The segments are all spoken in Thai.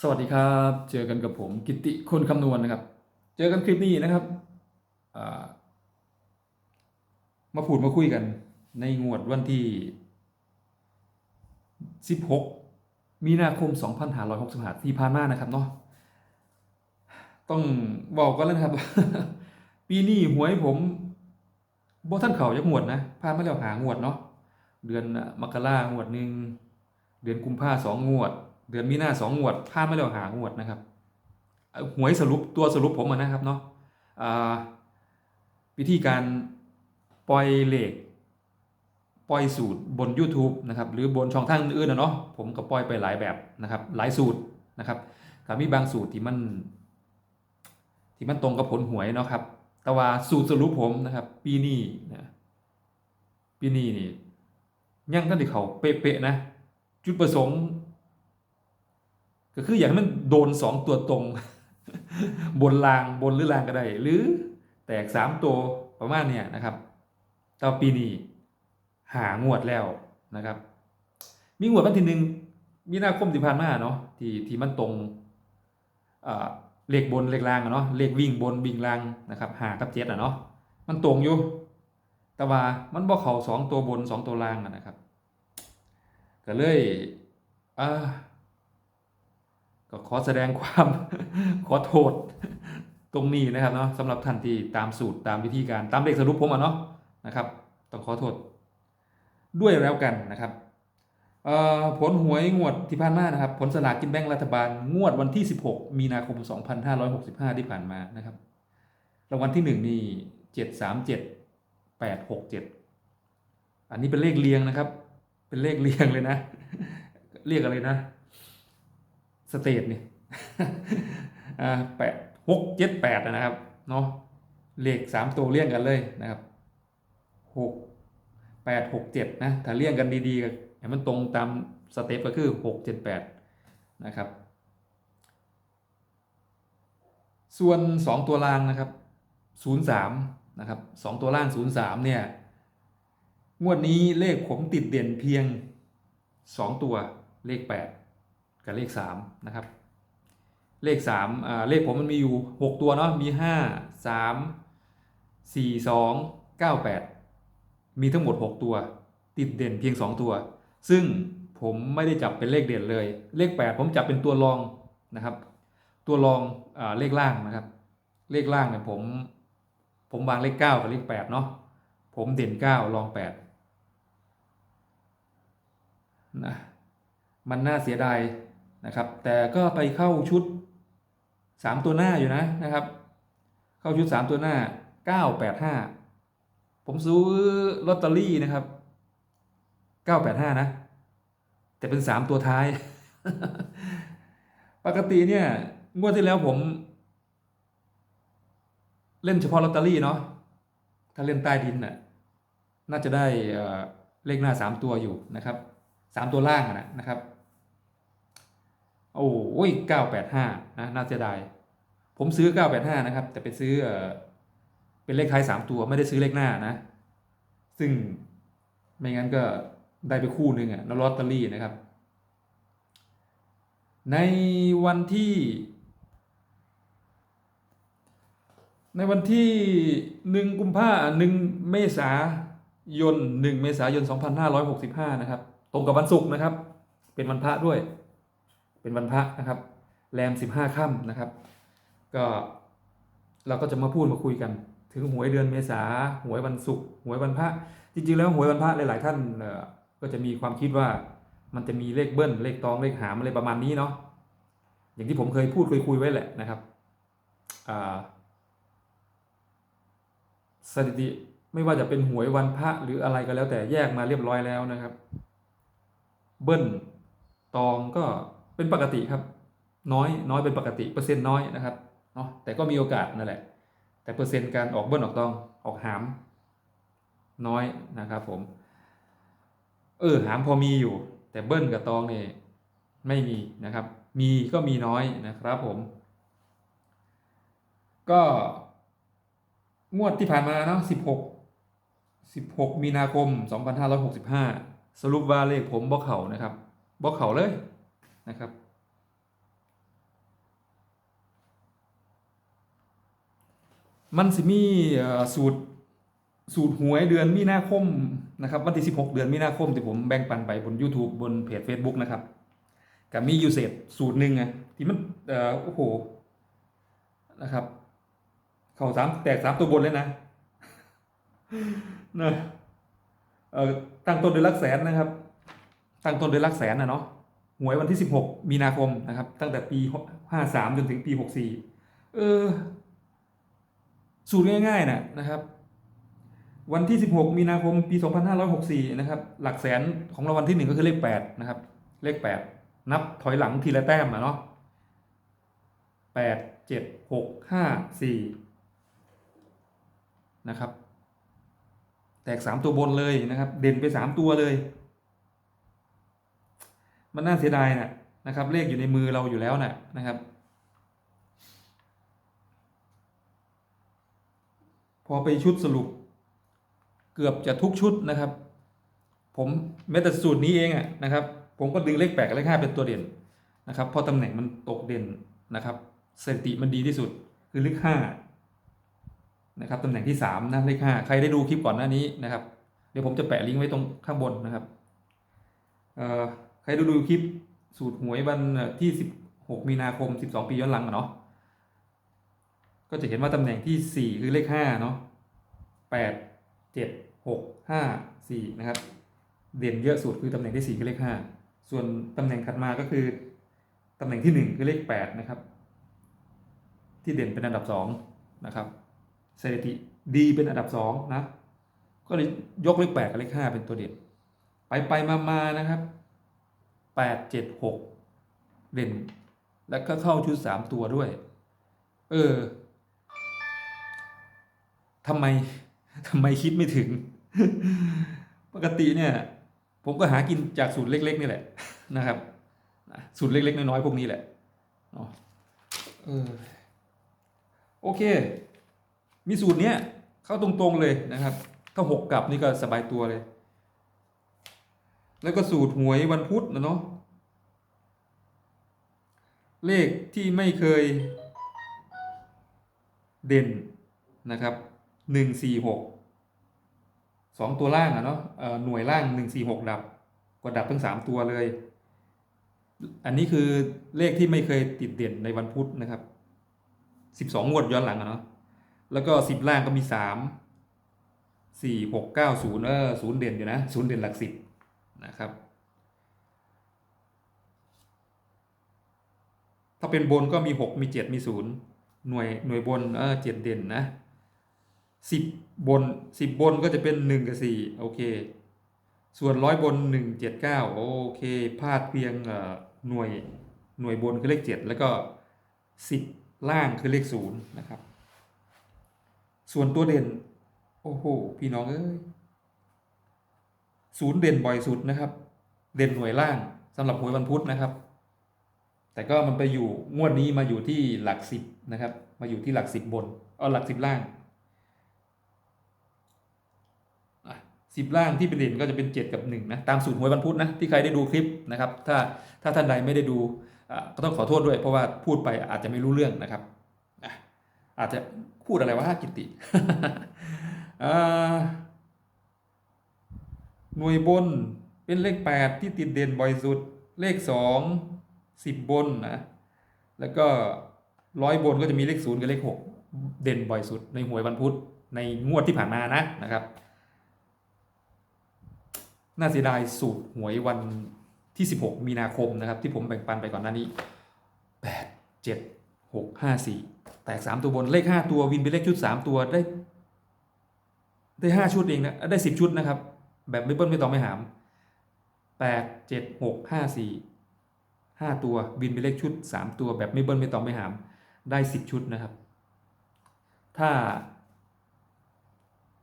สวัสดีครับ เจอกันกับผมกิติคนคำนวณนะครับ เจอกันคลิปนี้นะครับมาพูดมาคุยกัน ในงวดวันที่ 16 มีนาคม 2565 ที่ผ่านมานะครับเนาะต้องบอกกันแล้วนะครับ ปีนี้หวยผมบ่ท่านเขายักงวดนะผ่านมาแล้วหางวดเนาะเดือนมกรางวดหนึ่งเดือนกุมภาสองงวด เดือนมีนาสองงวดผ่านมาแล้วหางวดนะครับหวยสรุปตัวสรุปผมนะครับเนาะวิธีการปล่อยเลขปล่อยสูตรบน YouTube นะครับหรือบนช่องทางอื่นๆนะเนาะผมก็ปล่อยไปหลายแบบนะครับ หลายสูตรนะครับก็มีบางสูตรที่มัน ที่มันตรงกับผลหวยเนาะครับ แต่ว่าสูตรสรุปผมนะครับ ปีนี้นะปีนี้นี่ยังท่านที่เขาเป๊ะๆนะ จุดประสงค์ ก็คืออยากให้มันโดนสองตัวตรง บนรางบนหรือรางก็ได้หรือแตกสามตัวประมาณเนี้ยนะครับต่ว่าปีนี้หางวดแล้วนะครับ มีงวดวันที่หนึ่งมีนาคมที่ผ่านมาเนาะที่ที่มันตรงเอ่อเลขบนเลขล่างเนาะเลขวิ่งบนวิ่งล่างนะครับหากับเจ็ดอะเนาะมันตรงอยู่ แต่ว่ามันบ่เข้าสองตัวบนสองตัวล่างอะนะครับ ก็เลยอ่า ก็ขอแสดงความขอโทษตรงนี้นะครับเนาะสำหรับท่านที่ตามสูตรตามวิธีการตามเลขสรุปผมอะเนาะนะครับต้องขอโทษด้วยแล้วกันนะครับผลหวยงวดที่ผ่านมานะครับ ผลสลากกินแบ่งรัฐบาลงวดวันที่ 16 มีนาคม 2565 ที่ผ่านมานะครับรางวัลที่ 1 นี่ 737 867 อันนี้เป็นเลขเรียงนะครับ เป็นเลขเรียงเลยนะ เรียกอะไรนะ สเตทนี่อ่าแปดหกเจ็ดแปดนะครับเนาะเลขสามตัวเลี่ยงกันเลยนะครับหกแปดหกเจ็ดนะถ้าเลี่ยงกันดีๆก็ให้มันตรงตามสเต็ปก็คือหกเจ็ดแปดนะครับ ส่วนสองตัวล่างนะครับศูนย์สามนะครับสองตัวล่างศูนย์สามเนี่ยงวดนี้เลขผมติดเด่นเพียงสองตัวเลขแปด กับเลขสามนะครับเลขสามอ่าเลขผมมันมีอยู่หกตัวเนาะมีห้าสามสี่สองเก้าแปดมีทั้งหมดหกตัว ติดเด่นเพียงสองตัว ซึ่งผมไม่ได้จับเป็นเลขเด่นเลย เลขแปดผมจับเป็นตัวรองนะครับ ตัวรองอ่าเลขล่างนะครับ เลขล่างเนี่ยผมผมวางเลขเก้ากับเลขแปดเนาะผมเด่นเก้ารองแปดนะมันน่าเสียดาย นะครับ แต่ก็ไปเข้าชุด 3 ตัวหน้าอยู่นะนะครับ เข้าชุด 3 ตัวหน้า 985 ผมซื้อลอตเตอรี่นะครับ 985 นะ แต่เป็น 3 ตัวท้าย ปกติเนี่ย งวดที่แล้วผม เล่นเฉพาะลอตเตอรี่เนาะถ้าเล่นใต้ดินน่ะน่าจะได้เลขหน้า 3 ตัวอยู่นะครับสามตัวล่างนะนะครับ โอ้ยเก้าแปดห้านะน่าเสียดาย ผมซื้อเก้าแปดห้านะครับ แต่ไปซื้อเป็นเลขท้ายสามตัวไม่ได้ซื้อเลขหน้านะ ซึ่งไม่งั้นก็ได้ไปคู่หนึ่งอะแล้วลอตเตอรี่นะครับ ในวันที่ ในวันที่หนึ่งกุมภาหนึ่งเมษายนหนึ่งเมษายนสองพันห้าร้อยหกสิบห้านะครับ ตรงกับวันศุกร์นะครับ เป็นวันพระด้วย เป็นวันพระนะครับ แรมสิบห้าค่ำนะครับ ก็เราก็จะมาพูดมาคุยกัน ถึงหวยเดือนเมษาหวยวันศุกร์หวยวันพระ จริง ๆ แล้วหวยวันพระหลาย ๆ ท่านก็จะมีความคิดว่ามันจะมีเลขเบิ้ลเลขตองเลขหามอะไรประมาณนี้เนาะอย่างที่ผมเคยพูดเคยคุยไว้แหละนะครับสถิติไม่ว่าจะเป็นหวยวันพระหรืออะไรก็แล้วแต่แยกมาเรียบร้อยแล้วนะครับ เบิ้ลตองก็ เป็นปกติครับ น้อยน้อยเป็นปกติเปอร์เซ็นต์น้อยนะครับเนาะแต่ก็มีโอกาสนั่นแหละ แต่เปอร์เซ็นต์การออกเบิ้ลออกตองออกหาม น้อยนะครับผม เออหามพอมีอยู่ แต่เบิ้ลกับตองเนี่ยไม่มีนะครับ มีก็มีน้อยนะครับผม ก็งวดที่ผ่านมาเนาะ16 16มีนาคม2565สรุปว่าเลขผมบอกเข่านะครับบอกเข่าเลย นะครับ มันสิมีสูตรสูตรหวยเดือนมีนาคมนะครับวันที่ 16 เดือนมีนาคมที่ผมแบ่งปันไปบน YouTube บนเพจ Facebook นะครับกับมียูเซตสูตรหนึ่งไงที่มันเอ่อโอ้โหนะครับ เข่าสามแตกสามตัวบนเลยนะนะเอ่อตั้งต้นด้วยลักแสนนะครับ ตั้งต้นด้วยลักแสนนะเนาะ หวยวันที่ 16 มีนาคมนะครับ ตั้งแต่ปี 53 จนถึงปี 64 เออ สูตรง่ายๆนะนะครับ วันที่ 16 มีนาคมปี 2564 นะครับ หลักแสนของรางวัลที่หนึ่งก็คือเลข 8 นะครับ เลข 8 นับถอยหลังทีละแต้มอะเนาะ8 7 6 5 4 นะครับ แตก 3 ตัวบนเลยนะครับ เด่นไป 3 ตัวเลย มันน่าเสียดายนะนะครับ เลขอยู่ในมือเราอยู่แล้วนะนะครับ พอไปชุดสรุป เกือบจะทุกชุดนะครับ ผมแม้แต่สูตรนี้เองอะนะครับ ผมก็ดึงเลขแปดกับเลขห้าเป็นตัวเด่นนะครับเพราะตำแหน่งมันตกเด่นนะครับสถิติมันดีที่สุดคือเลขห้านะครับตำแหน่งที่สามนะเลขห้าใครได้ดูคลิปก่อนหน้านี้นะครับ เดี๋ยวผมจะแปะลิงก์ไว้ตรงข้างบนนะครับเอ่อ ใครดูดูคลิปสูตรหวยวันที่สิบหกมีนาคมสิบสองปีย้อนหลังเนาะก็จะเห็นว่าตำแหน่งที่สี่คือเลขห้าเนาะแปดเจ็ดหกห้าสี่นะครับ เด่นเยอะสุดคือตำแหน่งที่สี่คือเลขห้าส่วนตำแหน่งถัดมาก็คือตำแหน่งที่หนึ่งคือเลขแปดนะครับ ที่เด่นเป็นอันดับสองนะครับสถิติดีเป็นอันดับสองนะ ก็เลยยกเลขแปดกับเลขห้าเป็นตัวเด่นไปไปมามานะครับ แปดเจ็ดหกเด่น แล้วก็เข้าชุดสามตัวด้วย เออทำไมทำไมคิดไม่ถึง ปกติเนี่ย ผมก็หากินจากสูตรเล็ก ๆ นี่แหละนะครับสูตรเล็ก ๆ น้อยๆพวกนี้แหละเนาะเออโอเค มีสูตรเนี้ยเข้าตรงๆเลยนะครับ ถ้าหกกลับนี่ก็สบายตัวเลย แล้วก็สูตรหวยวันพุธนะเนาะเลขที่ไม่เคยเด่นนะครับหนึ่งสี่หกสองตัวล่างอะเนาะหน่วยล่างหนึ่งสี่หกดับก็ดับทั้งสามตัวเลย อันนี้คือเลขที่ไม่เคยติดเด่นในวันพุธนะครับสิบสองงวดย้อนหลังอะเนาะแล้วก็สิบล่างก็มีสามสี่หกเก้าศูนย์เออศูนย์เด่นอยู่นะศูนย์เด่นหลักสิบ นะครับ ถ้าเป็นบนก็มีหกมีเจ็ดมีศูนย์หน่วยหน่วยบนเออเจ็ดเด่นนะสิบบนสิบบนก็จะเป็นหนึ่งกับสี่โอเค ส่วนร้อยบนหนึ่งเจ็ดเก้าโอเคพลาดเพียงหน่วยหน่วยบนคือเลขเจ็ดแล้วก็สิบล่างคือเลขศูนย์นะครับ ส่วนตัวเด่น โอ้โห พี่น้องเอ้ย ศูนย์เด่นบ่อยสุดนะครับ เด่นหน่วยล่างสำหรับหวยวันพุธนะครับ แต่ก็มันไปอยู่งวดนี้มาอยู่ที่หลักสิบนะครับ มาอยู่ที่หลักสิบบนเอาหลักสิบล่างสิบล่างที่เป็นเด่นก็จะเป็นเจ็ดกับหนึ่งนะตามสูตรหวยวันพุธนะที่ใครได้ดูคลิปนะครับ ถ้าถ้าท่านใดไม่ได้ดูก็ต้องขอโทษด้วย เพราะว่าพูดไปอาจจะไม่รู้เรื่องนะครับอะอาจจะพูดอะไรวะกิติอ่า หน่วยบนเป็นเลขแปดที่ติดเด่นบ่อยสุด เลขสองสิบบนนะ แล้วก็ร้อยบนก็จะมีเลขศูนย์กับเลขหกเด่นบ่อยสุด ในหวยวันพุธในงวดที่ผ่านมานะนะครับ น่าเสียดายสูตรหวยวันที่ 16 มีนาคมนะครับ ที่ผมแบ่งปันไปก่อนหน้านี้ 8 7 6 5 4 แตก 3 ตัวบนเลข 5 ตัววินเป็นเลขชุด 3 ตัวได้ ได้ 5 ชุดเองนะ ได้ 10 ชุดนะครับ แบบไม่เบิ้ลไม่ต้องไม่หาม8 7 6 5 4 5ตัววินเป็นเลขชุด3ตัวแบบไม่เบิ้ลไม่ต้องไม่หาม ได้10ชุดนะครับ ถ้า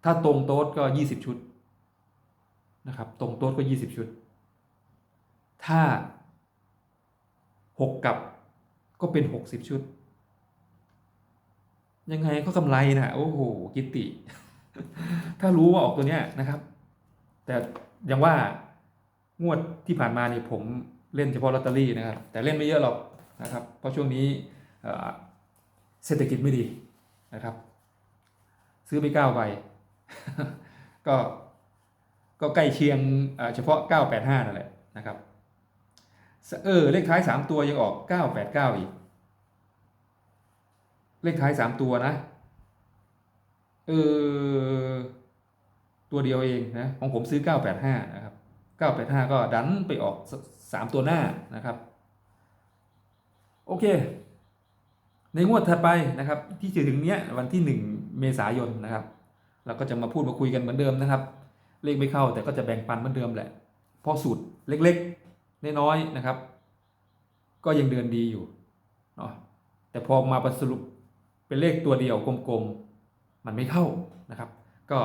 ถ้าตรงโต๊ดก็20ชุดนะครับ ตรงโต๊ดก็20ชุด ถ้า6กับก็เป็น60ชุด ยังไงก็กำไรนะโอ้โหกิตติ ถ้ารู้ว่าออกตัวเนี้ยนะครับ แต่ยังว่างวดที่ผ่านมานี่ผมเล่นเฉพาะลอตเตอรี่นะครับ แต่เล่นไม่เยอะหรอกนะครับ เพราะช่วงนี้เศรษฐกิจไม่ดีนะครับ ซื้อไปเก้าใบก็ก็ใกล้เคียงเอ่อเฉพาะ 985 นั่นแหละนะครับเออเลขท้าย 3 ตัวยังออก 989 อีก เลขท้าย 3 ตัวนะ เออ ตัวเดียวเองนะของผมซื้อ 985 นะครับ 985 ก็ดันไปออก 3 ตัวหน้านะครับ โอเค ในงวดถัดไปนะครับ ที่จะถึงเนี้ยวันที่ 1 เมษายนนะครับ เราก็จะมาพูดมาคุยกันเหมือนเดิมนะครับ เลขไม่เข้าแต่ก็จะแบ่งปันเหมือนเดิมแหละพอสูตรเล็กๆน้อยๆนะครับ ก็ยังเดินดีอยู่เนาะแต่พอมาประสรุปเป็นเลขตัวเดียวกลมๆมันไม่เข้านะครับ ก็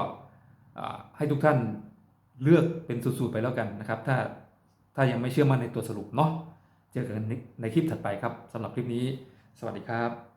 ให้ทุกท่านเลือกเป็นสูตรๆไปแล้วกันนะครับ ถ้าถ้ายังไม่เชื่อมั่นในตัวสรุปเนาะเจอกันในในคลิปถัดไปครับสำหรับคลิปนี้ สวัสดีครับ